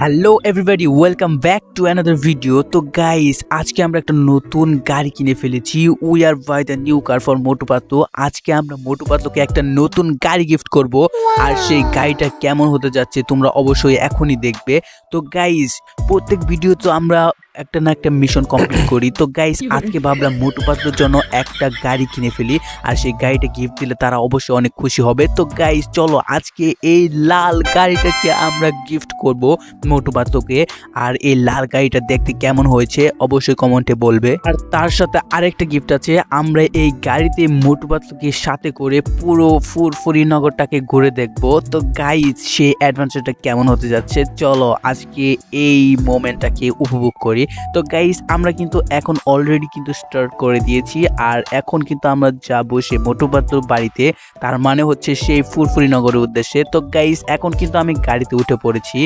Hello everybody welcome back to another video তো guys আজকে আমরা একটা নতুন গাড়ি কিনে ফেলেছি। We are buy the new car for Motu Patlu আজকে আমরা মোটু পাতলুকে একটা নতুন গাড়ি গিফট করব। আর সেই গাড়িটা কেমন হতে যাচ্ছে তোমরা অবশ্যই এখনই দেখবে। তো গাইস প্রত্যেক ভিডিও তো আমরা একটা না একটা মিশন কমপ্লিট করি। তো গাইস আজকে ভাবলাম মোটু পাতলুর জন্য একটা গাড়ি কিনে ফেলি। আর সেই গাড়িটা গিফট দিলে তারা অবশ্যই অনেক খুশি হবে। তো গাইস চলো আজকে এই লাল গাড়িটাকে আমরা গিফট করব। মোটু পাতলুকে আর এই লাল গাড়িটা দেখতে কেমন হয়েছে অবশ্যই কমেন্টে বলবে। আর তার সাথে আরেকটা গিফট আছে, আমরা এই গাড়িতে মোটু পাতলুকে সাথে করে পুরো ফুরফুরি নগরটাকে ঘুরে দেখব। তো গাইজ সেই অ্যাডভেঞ্চারটা কেমন হতে যাচ্ছে, চলো আজকে এই মোমেন্টটাকে উপভোগ করি। তো গাইজ আমরা কিন্তু এখন অলরেডি কিন্তু স্টার্ট করে দিয়েছি, আর এখন কিন্তু আমরা যাব সে মোটু পাতলুর বাড়িতে। তার মানে হচ্ছে সেই ফুরফুরি নগরের উদ্দেশ্যে। তো গাইজ এখন কিন্তু আমি গাড়িতে উঠে পড়েছি,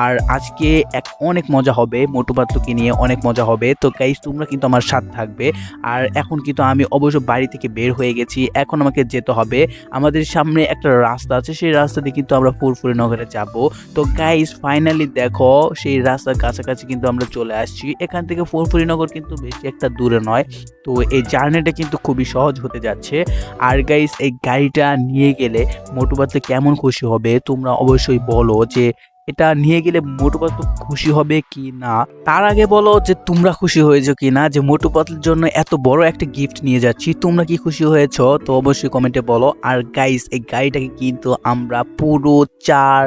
আর আজকে এক অনেক মজা হবে, মোটু পাতলুকে নিয়ে অনেক মজা হবে। তো গাইজ তোমরা কিন্তু আমার সাথ থাকবে। আর এখন কিন্তু আমি অবশ্য বাড়ি থেকে বের হয়ে গেছি। এখন আমাকে যেতে হবে। আমাদের সামনে একটা রাস্তা আছে। সেই রাস্তা দিয়ে কিন্তু আমরা ফুরফুরি নগরে যাব। তো গাইজ ফাইনালি দেখো, সেই রাস্তার কাছাকাছি কিন্তু আমরা চলে আসছি। এখান থেকে ফুরফুরি নগর কিন্তু বেশি একটা দূরে নয়। তো এই জার্নিটা কিন্তু খুবই সহজ হতে যাচ্ছে। আর গাইজ এই গাড়িটা নিয়ে গেলে মোটু পাতলু কেমন খুশি হবে? তোমরা অবশ্যই বলো যে এটা নিয়ে গেলে মোটু পাতলু খুশি হবে কি না? তার আগে বলো যে তোমরা খুশি হয়েছো কি না? যে মোটু পাতলুর জন্য এত বড় একটা গিফট নিয়ে যাচ্ছি, তোমরা কি খুশি হয়েছো? তো অবশ্যই কমেন্টে বলো। আর গাইস এই গাড়িটাকে কিন্তু আমরা পুরো চার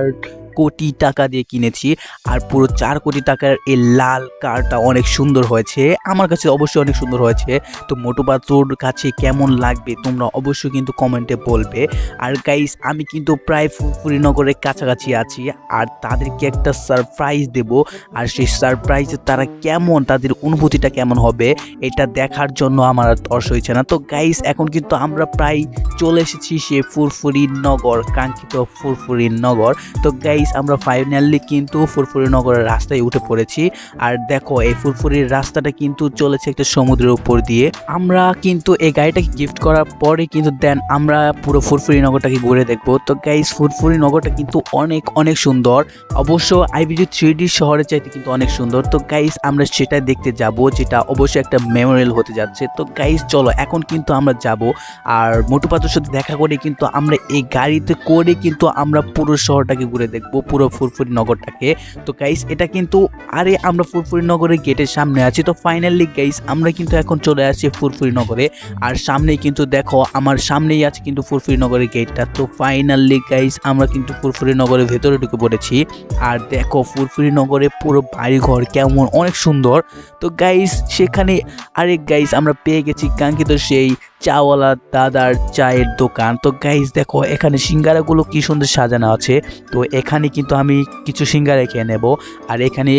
কোটি টাকা দিয়ে কিনেছি আর পুরো চার কোটি টাকার এই লাল কারটা অনেক সুন্দর হয়েছে। আমার কাছে অবশ্যই অনেক সুন্দর হয়েছে। তো মোটু পাতলুর কাছে কেমন লাগবে তোমরা অবশ্যই কিন্তু কমেন্টে বলবে। আর গাইস আমি কিন্তু প্রায় ফুরফুরি নগরের কাছাকাছি আছি আর তাদেরকে একটা সারপ্রাইজ দেব। আর সেই সারপ্রাইজে তারা কেমন, তাদের অনুভূতিটা কেমন হবে এটা দেখার জন্য আমার আর তর্স হয়েছে না। তো গাইস এখন কিন্তু আমরা প্রায় চলে এসেছি সে ফুরফুরি নগর, কাঙ্ক্ষিত ফুরফুরি নগর। তো গাইস আমরা ফাইনালি কিন্তু ফুরফুরি নগরের রাস্তায় উঠে পড়েছি। আর দেখো, এই ফুরফুরির রাস্তাটা কিন্তু চলেছে একটা সমুদ্রের উপর দিয়ে। আমরা কিন্তু এই গাড়িটাকে গিফট করার পরে কিন্তু দেন আমরা পুরো ফুরফুরি নগরটাকে ঘুরে দেখব। তো গাইস ফুরফুরি নগরটা কিন্তু অনেক অনেক সুন্দর। অবশ্য আইবিজি থ্রি ডি শহরের চাইতে কিন্তু অনেক সুন্দর। তো গাইস আমরা সেটা দেখতে যাব, যেটা অবশ্যই একটা মেমোরিয়াল হতে যাচ্ছে। তো গাইস চলো, এখন কিন্তু আমরা যাব। আর মোটু সাথে দেখা করে কিন্তু আমরা এই গাড়িতে করে কিন্তু আমরা পুরো শহরটাকে ঘুরে দেখব। পুরো ফুরফুরি নগরটাকে। তো গাইস এটা কিন্তু, আরে আমরা ফুরফুরি নগরের গেটের সামনে আছি। তো ফাইনালি গাইস আমরা কিন্তু এখন চলে আসছি ফুরফুরি নগরে। আর সামনেই কিন্তু দেখো, আমার সামনেই আছে কিন্তু ফুরফুরি নগরের গেটটা। তো ফাইনালি গাইস আমরা কিন্তু ফুরফুরি নগরের ভেতরে ঢুকে পড়েছি। আর দেখো, ফুরফুরি নগরে পুরো বাড়িঘর কেমন, অনেক সুন্দর। তো গাইস সেখানে আরেক গাইস আমরা পেয়ে গেছি কাঙ্ক্ষিত সেই চাওয়ালা দাদার চায়ের দোকান। তো গাইজ দেখো, এখানে সিঙ্গারাগুলো কি সুন্দর সাজানো আছে। তো এখানে কিন্তু আমি কিছু সিঙ্গারা খেয়ে নেব আর এখানে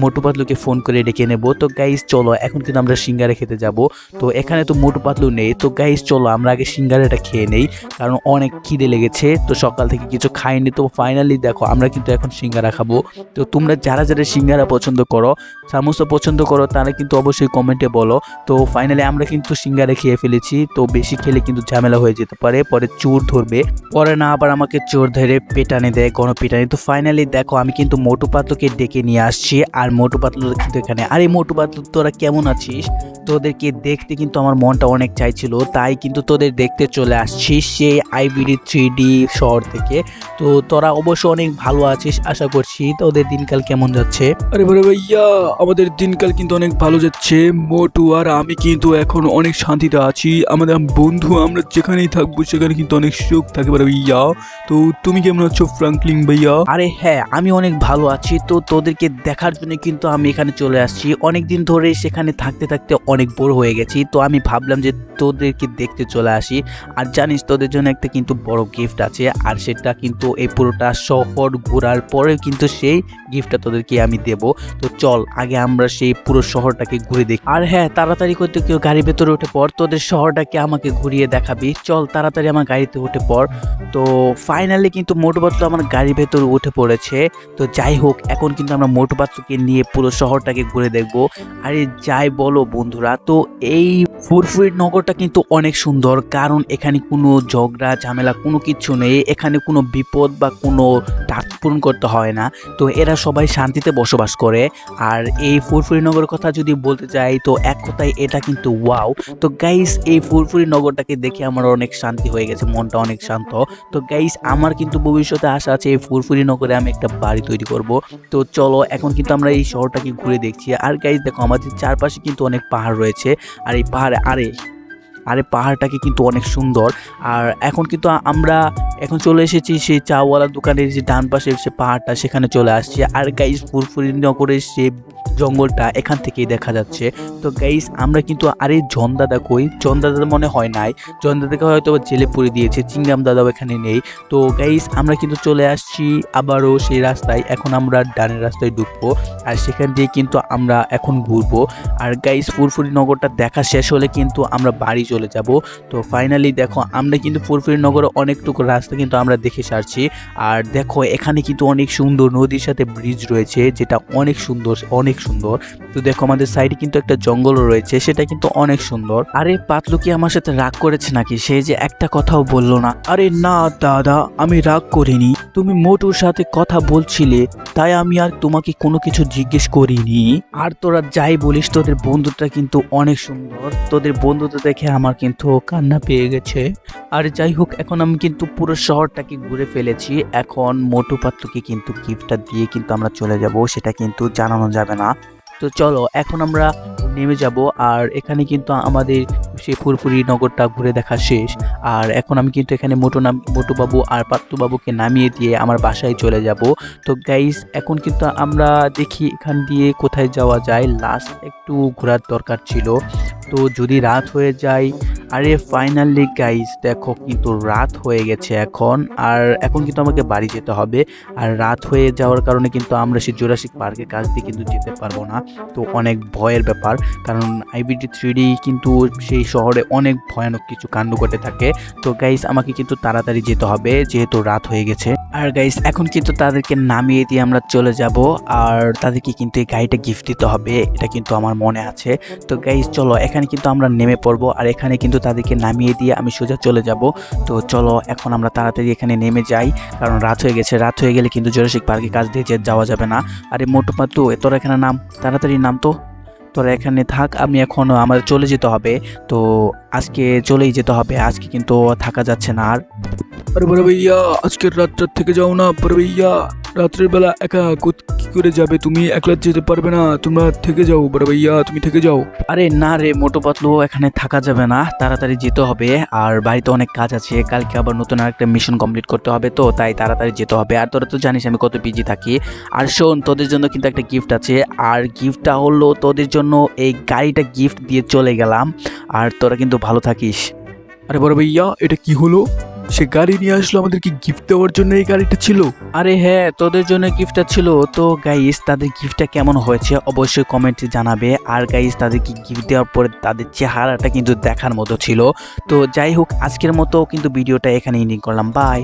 মোটু পাতলুকে ফোন করে ডেকে নেব। তো গাইজ চলো, এখন কিন্তু আমরা সিঙ্গারা খেতে যাব। তো এখানে তো মোটু পাতলু নেই। তো গাইজ চলো, আমরা আগে সিঙ্গারাটা খেয়ে নেই, কারণ অনেক খিদে লেগেছে। তো সকাল থেকে কিছু খাইনি। তো ফাইনালি দেখো, আমরা কিন্তু এখন সিঙ্গারা খাব। তো তোমরা যারা যারা সিঙ্গারা পছন্দ করো, সামোসা পছন্দ করো, তারা কিন্তু অবশ্যই কমেন্টে বলো। তো ফাইনালি আমরা কিন্তু সিঙ্গারা খেয়ে ফেলেছি। তো বেশি খেলে কিন্তু ঝামেলা হয়ে যেতে পারে, পরে চোর ধরবে। পরে না আবার আমাকে চোর ধরে পেটানে দেয় গণ পেটানি তো ফাইনালি দেখো, আমি কিন্তু মোটু পাতলুকে ডেকে নিয়ে আসছি, আর মোটু পাতলু কিন্তু এখানে। আরে মোটু পাতলু, তোরা কেমন আছিস? তোদেরকে দেখতে কিন্তু আমার মনটা অনেক চাইছিল, তাই কিন্তু তোদের দেখতে চলে আসছি সেই আইবিডি থ্রি ডি শহর থেকে। তো তোরা অবশ্য অনেক ভালো আছিস, আশা করছি। তোদের দিনকাল কেমন যাচ্ছে? আরে বড় ভাইয়া, আমাদের দিনকাল কিন্তু অনেক ভালো যাচ্ছে। মোটু আর আমি কিন্তু এখন অনেক শান্তিতে আছি। আমাদের বন্ধু, আমরা যেখানেই থাকব সেখানে কিন্তু অনেক সুখ থাকে। বড় ভাইয়া, তো তুমি কেমন আছো, ফ্রাঙ্কলিন ভাইয়া? আরে হ্যাঁ আমি অনেক ভালো আছি। তো তোদেরকে দেখার জন্য কিন্তু আমি এখানে চলে আসছি। অনেক দিন ধরে সেখানে থাকতে থাকতে অনেক বড় হয়ে গেছি। তো আমি ভাবলাম যে তোদেরকে দেখতে চলে আসি। আর জানিস, তোদের জন্য একটা কিন্তু বড় গিফট আছে। আর সেটা কিন্তু এই পুরোটা শহর ঘোরার পরে কিন্তু সেই গিফটটা তোদেরকে আমি দেব। তো চল, আগে আমরা সেই পুরো শহরটাকে ঘুরে দেখি। আর হ্যাঁ তাড়াতাড়ি করতে কেউ গাড়ির ভেতরে উঠে পড়। তোদের শহরটাকে আমাকে ঘুরিয়ে দেখাবি। চল তাড়াতাড়ি আমার গাড়িতে উঠে পড়। তো ফাইনালি কিন্তু মোটু পাতলু আমার গাড়ির ভেতর উঠে পড়েছে। তো যাই হোক, এখন কিন্তু আমরা মোটু নিয়ে পুরো শহরটাকে ঘুরে দেখব। আরে যাই বলো বন্ধুরা, তো এই ফুরফুরির নগরটা কিন্তু অনেক সুন্দর, কারণ এখানে কোনো ঝগড়া, ঝামেলা কোনো কিছু নেই, এখানে কোনো বিপদ বা কোনো টাক পূরণ করতে হয় না। তো এরা সবাই শান্তিতে বসবাস করে। আর এই ফুরফুরি নগরের কথা যদি বলতে চাই তো এক কথায় এটা কিন্তু ওয়াও। তো গাইস এই ফুরফুরি নগরটাকে দেখে আমার অনেক শান্তি হয়ে গেছে, মনটা অনেক শান্ত। তো গাইস আমার কিন্তু ভবিষ্যতে আশা আছে, এই ফুরফুরি নগরে আমি একটা বাড়ি তৈরি করব। তো চলো, এখন কিন্তু আমরা এই শহরটাকে ঘুরে দেখছি। আর গাইস দেখো, আমাদের চারপাশে কিন্তু অনেক পাহাড় রয়েছে। আর এই পাহাড়ে আরে আরে পাহাড়টাকে কিন্তু অনেক সুন্দর। আর এখন কিন্তু আমরা এখন চলে এসেছি সেই চাওয়ালার দোকানের যে ডান পাশে সে পাহাড়টা, সেখানে চলে আসছে। আর গাইস ফুরফুরি নগরের সে জঙ্গলটা এখান থেকেই দেখা যাচ্ছে। তো গাইস আমরা কিন্তু আরে জন দাদা কই? জন দাদা মনে হয় নাই। জন দাদাকে হয়তো জেলে পুরে দিয়েছে, চিংগাম দাদাও এখানে নেই। তো গাইস আমরা কিন্তু চলে আসছি আবারও সেই রাস্তায়। এখন আমরা ডানের রাস্তায় ঢুকবো আর সেখান দিয়ে কিন্তু আমরা এখন ঘুরবো। আর গাইস ফুরফুরি নগরটা দেখা শেষ হলে কিন্তু আমরা বাড়ি চলে যাব। তো ফাইনালি দেখো, আমরা কিন্তু ফুরফুরি নগরে অনেকটুকু রাস্তা কিন্তু আমরা দেখে সারছি। আর দেখো, এখানে কিন্তু অনেক সুন্দর নদীর সাথে ব্রিজ রয়েছে, যেটা অনেক সুন্দর অনেক সুন্দর। তো দেখো, আমাদের সাইডে কিন্তু একটা জঙ্গল রয়েছে, সেটা কিন্তু অনেক সুন্দর। আরে, পাতলু কি আমার সাথে রাগ করেছে নাকি? সে যে একটা কথাও বলল না। আরে না, দাদা, আমি রাগ করিনি। তুমি মোটুর সাথে কথা বলছিলে, তাই আমি আর তোমাকে কোনো কিছু জিজ্ঞেস করিনি। আর তোরা যাই বলিস, তোদের বন্ধুটা কিন্তু অনেক সুন্দর। তোদের বন্ধুটা দেখে আমার কিন্তু কান্না পেয়ে গেছে। আর যাই হোক, এখন আমি কিন্তু পুরো শহরটাকে ঘুরে ফেলেছি। এখন মোটু পাত্রকে কিন্তু গিফটটা দিয়ে কিন্তু আমরা চলে যাব, সেটা কিন্তু জানানো যাবে না। তো চলো, এখন আমরা নেমে যাব। আর এখানে কিন্তু আমাদের সেই ফুরফুরি নগরটা ঘুরে দেখা শেষ। আর এখন আমি কিন্তু এখানে মোটো নাম, মোটোবাবু আর পাত্তুবাবুকে নামিয়ে দিয়ে আমার বাসায় চলে যাব। তো গাইস এখন কিন্তু আমরা দেখি এখান দিয়ে কোথায় যাওয়া যায়। লাস্ট একটু ঘোরার দরকার ছিল। তো যদি রাত হয়ে যায় আরে ফাইনালি গাইস দেখো কিন্তু রাত হয়ে গেছে এখন, আর এখন কিন্তু আমাকে বাড়ি যেতে হবে, আর রাত হয়ে যাওয়ার কারণে কিন্তু আমরা সেই জোরাসিক পার্কের কাছ দিয়ে কিন্তু যেতে পারব না, তো অনেক ভয়ের ব্যাপার, কারণ আইবিডি থ্রি কিন্তু সেই শহরে অনেক ভয়ানক কিছু কাণ্ড ঘটে থাকে, তো গাইস আমাকে কিন্তু তাড়াতাড়ি যেতে হবে, যেহেতু রাত হয়ে গেছে, আর গাইস এখন কিন্তু তাদেরকে নামিয়ে দিয়ে আমরা চলে যাব, আর তাদেরকে কিন্তু এই গাড়িটা গিফট দিতে হবে, এটা কিন্তু আমার মনে আছে, তো গাইস চলো, এখানে কিন্তু আমরা নেমে পড়ব, আর এখানে কিন্তু তাদেরকে নামিয়ে দিয়ে আমি সোজা চলে যাব। তো চলো, এখন আমরা তাড়াতাড়ি এখানে নেমে যাই। কারণ রাত হয়ে গেছে, রাত হয়ে গেলে কিন্তু জোরাসিক পার্কের কাছ দিয়ে যাওয়া যাবে না। আরে মোটু পাতলু তোর এখানে নাম, তাড়াতাড়ি নাম তো। তোরা এখানে থাক, আমি এখন আমার চলে যেতে হবে। তো আজকে চলেই যেতে হবে, আজকে কিন্তু থাকা যাচ্ছে না আর। আরে বড় ভাইয়া, আজকের রাতটা থেকে যাও না, বড় ভাইয়া। রাত্রের বেলা একা কি করে যাবে? তুমি একলা যেতে পারবে না। তোমরা থেকে যাও বড় ভাইয়া তুমি থেকে যাও। আরে না রে মোটো পাতলু এখানে থাকা যাবে না। তাড়াতাড়ি যেতে হবে। আর বাড়িতে অনেক কাজ আছে। কালকে আবার নতুন আরেকটা মিশন কমপ্লিট করতে হবে তো তাই তাড়াতাড়ি যেতে হবে। আর তোরা তো জানিস আমি কত বিজি থাকি। আর শোন তোদের জন্য কিন্তু একটা গিফট আছে। আর গিফটটা হলো তোদের জন্য এই গাড়িটা গিফট দিয়ে চলে গেলাম। আর তোরা কিন্তু ভালো থাকিস। আরে বড় ভাইয়া এটা কি হলো? সে গাড়ি নিয়ে আসলো আমাদেরকে গিফট দেওয়ার জন্য এই গাড়িটা ছিল। আরে হ্যাঁ তোদের জন্য গিফটটা ছিল। তো গাইস তাদের গিফটটা কেমন হয়েছে অবশ্যই কমেন্টে জানাবে। আর গাইস তাদেরকে গিফট দেওয়ার পরে তাদের চেহারাটা কিন্তু দেখার মতো ছিল। তো যাই হোক, আজকের মতো কিন্তু ভিডিওটা এখানে এন্ডিং করলাম। বাই